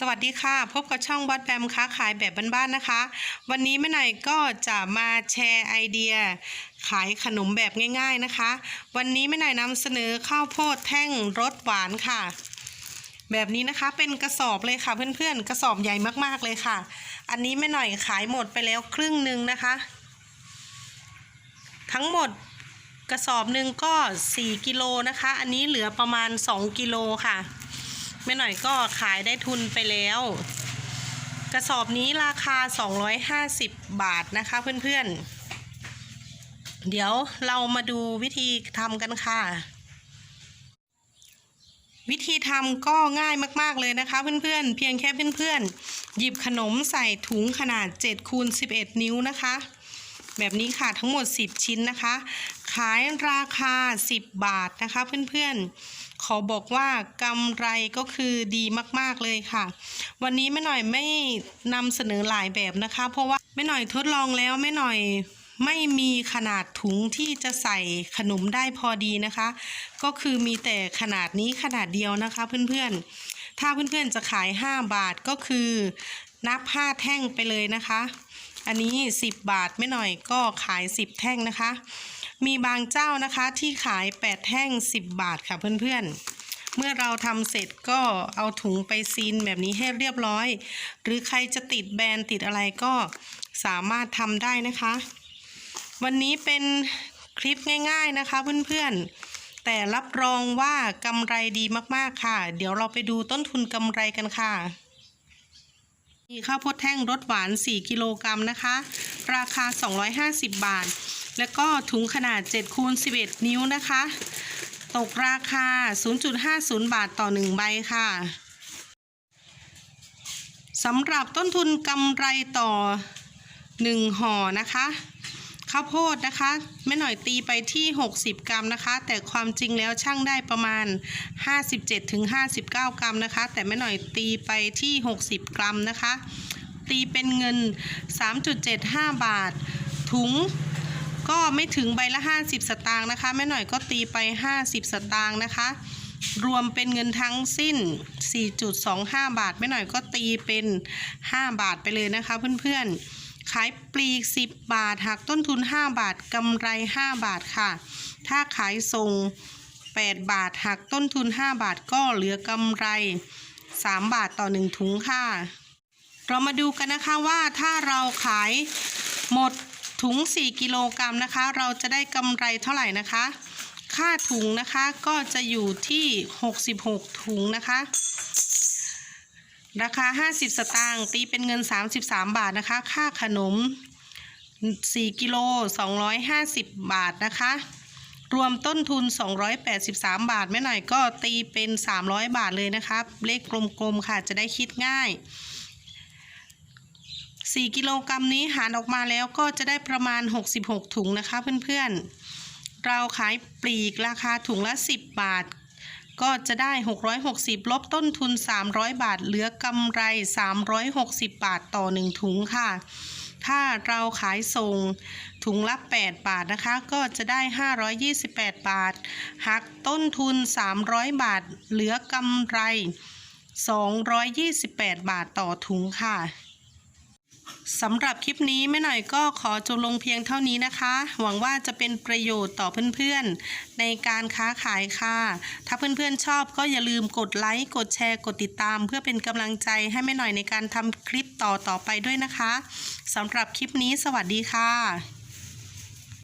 สวัสดีค่ะ พบกับช่องบอสแบมค้าขายแบบบ้านๆนะคะ วันนี้แม่หน่อยก็จะมาแชร์ไอเดีย ขายขนมแบบง่าย ๆนะคะ วันนี้แม่หน่อยนำเสนอข้าวโพดแท่งรสหวานค่ะ แบบนี้นะคะเป็นกระสอบเลยค่ะเพื่อนๆ กระสอบใหญ่มากๆเลยค่ะ อันนี้แม่หน่อยขายหมดไปแล้วครึ่งหนึ่งนะคะ ทั้งหมดกระสอบหนึ่งก็ 4 กิโลนะคะ อันนี้เหลือประมาณ 2 กิโลค่ะ แม่หน่อยก็ขายได้ทุนไปแล้ว กระสอบนี้ราคา 250 บาทนะคะเพื่อนๆ เดี๋ยวเรามาดูวิธีทำกันค่ะ วิธีทำก็ง่ายมากๆเลยนะคะเพื่อนๆ เพียงแค่เพื่อนๆ หยิบขนมใส่ถุงขนาด7คูณ11 นิ้วนะคะแบบนี้ค่ะทั้งหมด 10 ชิ้นนะคะ ขายราคา 10 บาทนะคะเพื่อนๆ ขอบอกว่ากำไรก็คือดีมากๆเลยค่ะ วันนี้แม่หน่อยไม่นำเสนอหลายแบบนะคะ เพราะว่าแม่หน่อยทดลองแล้วแม่หน่อยไม่มีขนาดถุงที่จะใส่ขนมได้พอดีนะคะ ก็คือมีแต่ขนาดนี้ขนาดเดียวนะคะเพื่อนๆ ถ้าเพื่อนๆจะขาย 5 บาทก็คือนับ5แท่งไปเลยนะคะ อันนี้ 10 บาทไม่หน่อยก็ขาย 10 แท่งนะคะ มีบางเจ้านะคะที่ขาย 8 แท่ง 10 บาทค่ะเพื่อนๆ เมื่อเราทำเสร็จก็เอาถุงไปซีนแบบนี้ให้เรียบร้อย หรือใครจะติดแบรนด์ติดอะไรก็สามารถทำได้นะคะ วันนี้เป็นคลิปง่ายๆนะคะเพื่อนๆ แต่รับรองว่ากำไรดีมากๆค่ะ เดี๋ยวเราไปดูต้นทุนกำไรกันค่ะมีข้าวโพดแท่งรสหวาน 4 กิโลกรัมนะคะ ราคา 250 บาท แล้วก็ถุงขนาด7คูณ11 นิ้วนะคะ ตกราคา 0.50 บาทต่อ 1 ใบค่ะสำหรับต้นทุนกำไรต่อ 1 ห่อนะคะข้าวโพดนะคะแม่หน่อยตีไปที่ 60 กรัมนะคะ แต่ความจริงแล้วช่างได้ประมาณ 57-59 กรัมนะคะ แต่แม่หน่อยตีไปที่ 60 กรัมนะคะ ตีเป็นเงิน 3.75 บาท ถุง ก็ไม่ถึงใบละ 50 สตางค์นะคะแม่หน่อยก็ตีไป 50 สตางค์นะคะ รวมเป็นเงินทั้งสิ้น 4.25 บาทแม่หน่อยก็ตีเป็น 5 บาทไปเลยนะคะเพื่อนๆ ขายปลีก 10 บาทหักต้นทุน 5 บาทกำไร 5 บาทค่ะ ถ้าขายส่ง 8 บาทหักต้นทุน 5 บาทก็เหลือกำไร 3 บาทต่อ 1 ถุงค่ะ เรามาดูกันนะคะว่าถ้าเราขายหมด ถุง 4 กิโลกรัมนะคะ เราจะได้กำไรเท่าไหร่นะคะ ค่าถุงนะคะก็จะอยู่ที่ 66 ถุงนะคะ ราคา 50 สตางค์ตีเป็นเงิน 33 บาทนะคะ ค่าขนม 4 กิโล 250 บาทนะคะ รวมต้นทุน 283 บาทไม่หน่อยก็ตีเป็น 300 บาทเลยนะคะ เลขกลมๆค่ะจะได้คิดง่าย 4 กิโลกรัมนี้หารออกมาแล้วก็จะได้ประมาณ 66 ถุงนะคะเพื่อนๆ เราขายปลีกราคาถุงละ 10 บาท ก็จะได้ 660 ลบต้นทุน 300 บาท เหลือกำไร 360 บาทต่อ 1 ถุงค่ะ ถ้าเราขายส่งถุงละ 8 บาทนะคะ ก็จะได้ 528 บาท หักต้นทุน 300 บาท เหลือกำไร 228 บาทต่อถุงค่ะ สำหรับคลิปนี้แม่หน่อยก็ขอจบลงเพียงเท่านี้นะคะ หวังว่าจะเป็นประโยชน์ต่อเพื่อนๆ ในการค้าขายค่ะ ถ้าเพื่อนๆชอบก็อย่าลืมกดไลค์ กดแชร์ กดติดตาม เพื่อเป็นกำลังใจให้แม่หน่อยในการทำคลิปต่อๆไปด้วยนะคะสำหรับคลิปนี้สวัสดีค่ะ